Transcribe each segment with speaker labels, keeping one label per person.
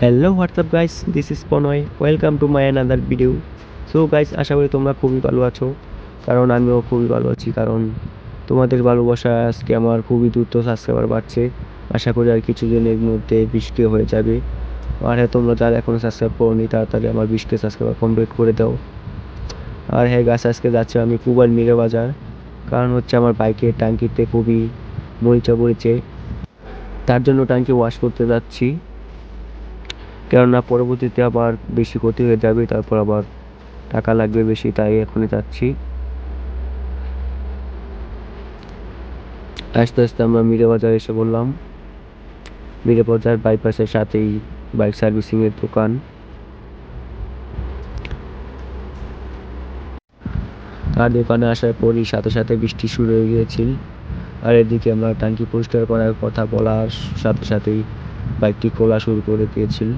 Speaker 1: Hello WhatsApp guys this is Ponoy welcome to my another video so guys আশা করি তোমরা খুবই ভালো আছো। কারণ আমিও খুবই ভালো আছি, কারণ তোমাদের ভালোবাসা আজকে আমার খুবই দ্রুত সাবস্ক্রাইবার বাড়ছে। আশা করি আর কিছু দিনের মধ্যে বৃষ্টি হয়ে যাবে। আর হ্যাঁ তোমরা যারা এখনও সাবস্ক্রাইব করোনি, তাড়াতাড়ি আমার বিশকে সাবস্ক্রাইবার কমপ্লিট করে দাও। আর হ্যাঁ গাছ আজকে যাচ্ছে আমি কুবাল মিরে বাজার। কারণ হচ্ছে আমার বাইকের ট্যাঙ্কিতে খুবই মরিচা পড়েছে। তার জন্য ট্যাঙ্কি ওয়াশ করতে যাচ্ছি। কেননা পরবর্তীতে আবার বেশি ক্ষতি হয়ে যাবে, তারপর আবার টাকা লাগবে বেশি, তাই এখনই যাচ্ছি। আস্তে আস্তে আমরা মিরে বাজার এসে বললাম মিরে বাজার বাইপাসের সাথেই বাইক সার্ভিসিংয়ের দোকান। আর দোকানে আসার পরই সাথে সাথে বৃষ্টি শুরু হয়ে গিয়েছিল। আর এদিকে আমরা ট্যাঙ্কি পরিষ্কার করার কথা বলার সাথে সাথেই বাইকটি খোলা শুরু করে দিয়েছিল।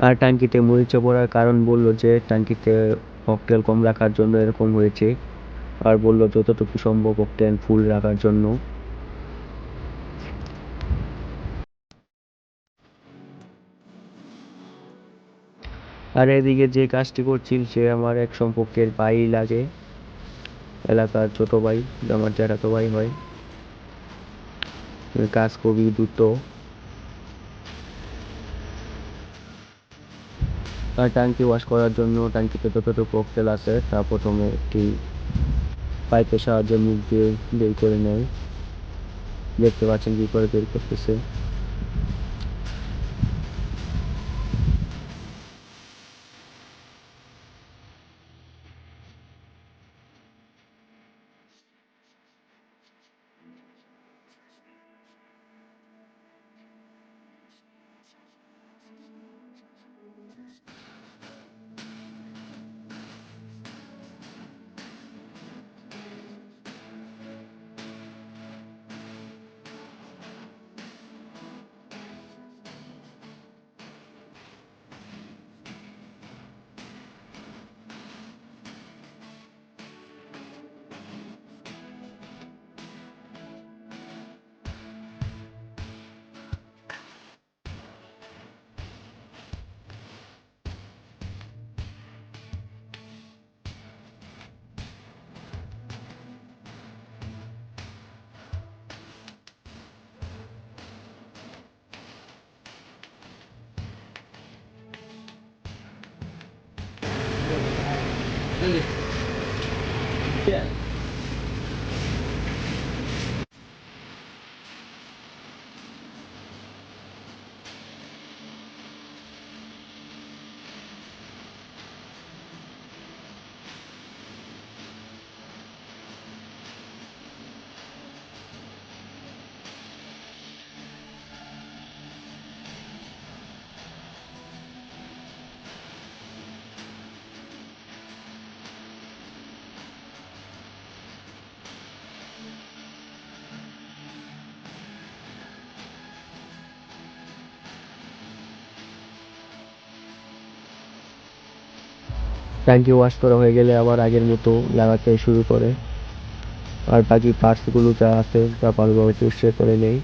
Speaker 1: আর ট্যাঙ্কিতে মরিচা পড়ার কারণ বলল যে, ট্যাঙ্কিতে অকটেল কম রাখার জন্য এরকম হয়েছে। আর বলল, যতটুকু সম্ভব অকটেন ফুল রাখার জন্য। আর এদিকে যে কাজটি করছিল, সে আমার এক সম্পর্কের ভাই লাগে। এলাকার ছোট ভাই, আমার জ্যাঠাতো ভাই হয়। কাজ খুবই দ্রুত। আর ট্যাঙ্কি ওয়াশ করার জন্য ট্যাঙ্কিতে যতটুকু ককটেল আছে, তা প্রথমে একটি পাইপের সাহায্যে মুখ দিয়ে বের করে নেয়। দেখতে পাচ্ছেন কি করে বের করতেছে। 对，变。ট্যাঙ্কি ওয়াশ করা হয়ে গেলে আবার আগের মতো লাগাতে শুরু করে। আর বাকি পার্টসগুলো যা আছে তা ভালোভাবে পরিষ্কার করে নেই।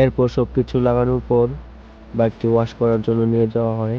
Speaker 1: এরপর সবকিছু লাগানোর পর বাইকটি ওয়াশ করার জন্য নিয়ে যাওয়া হয়।